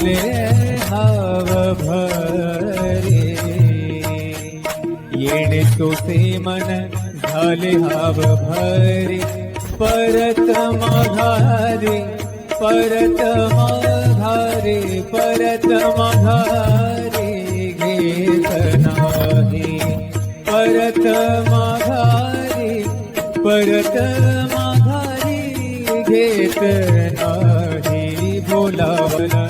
झाले हाव भरे. येणे तोसे मन झाले हाव भरे. परत माघारे परत माघारे परत माघारे घेत नाही. परत माघारी परत माघारी घेत नाही. बोलावला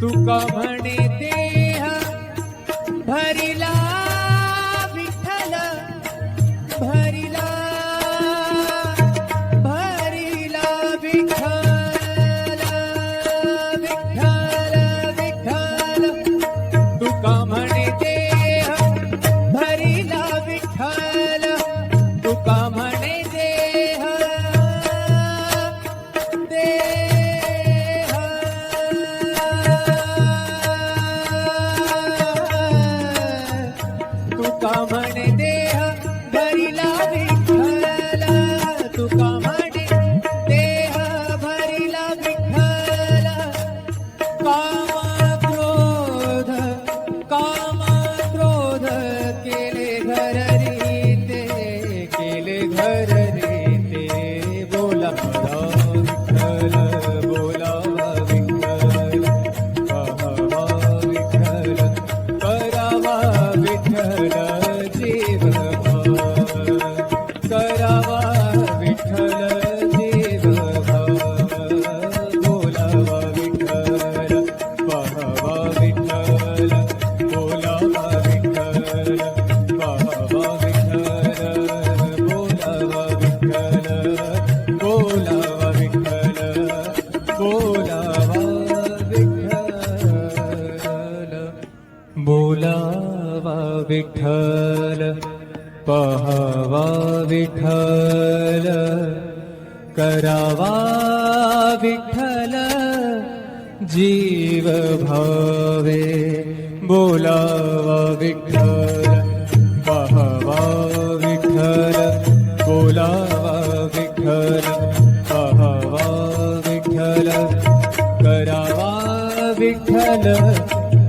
तुका म्हणे बोलावा विठ्ठल करावा विठ्ठल जीव भावे बोलावा विठ्ठल पहावा विठ्ठल बोलावा विठ्ठल पहावा विठ्ठल करावा विठ्ठल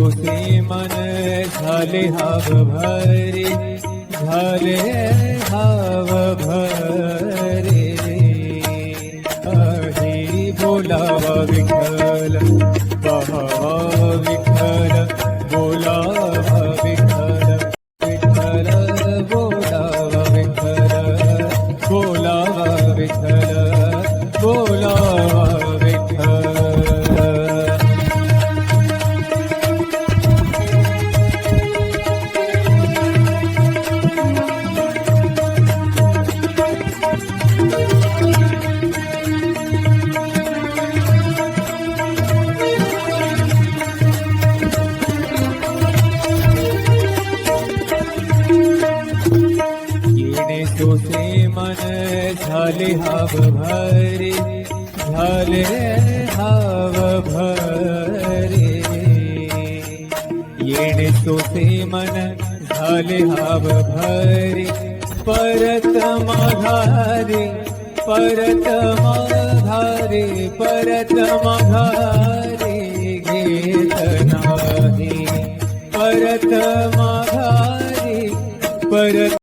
तुझे मन झाले हाव भरे झाले हाव भरे हरी बोलावा विठ्ठल. झाले हाव भरे झाले हाव भरे। येणे तोसे मन झाले हाव भरे। परत माघारे परत माघारे परत माघारे घेत नाही। परत माघारे परत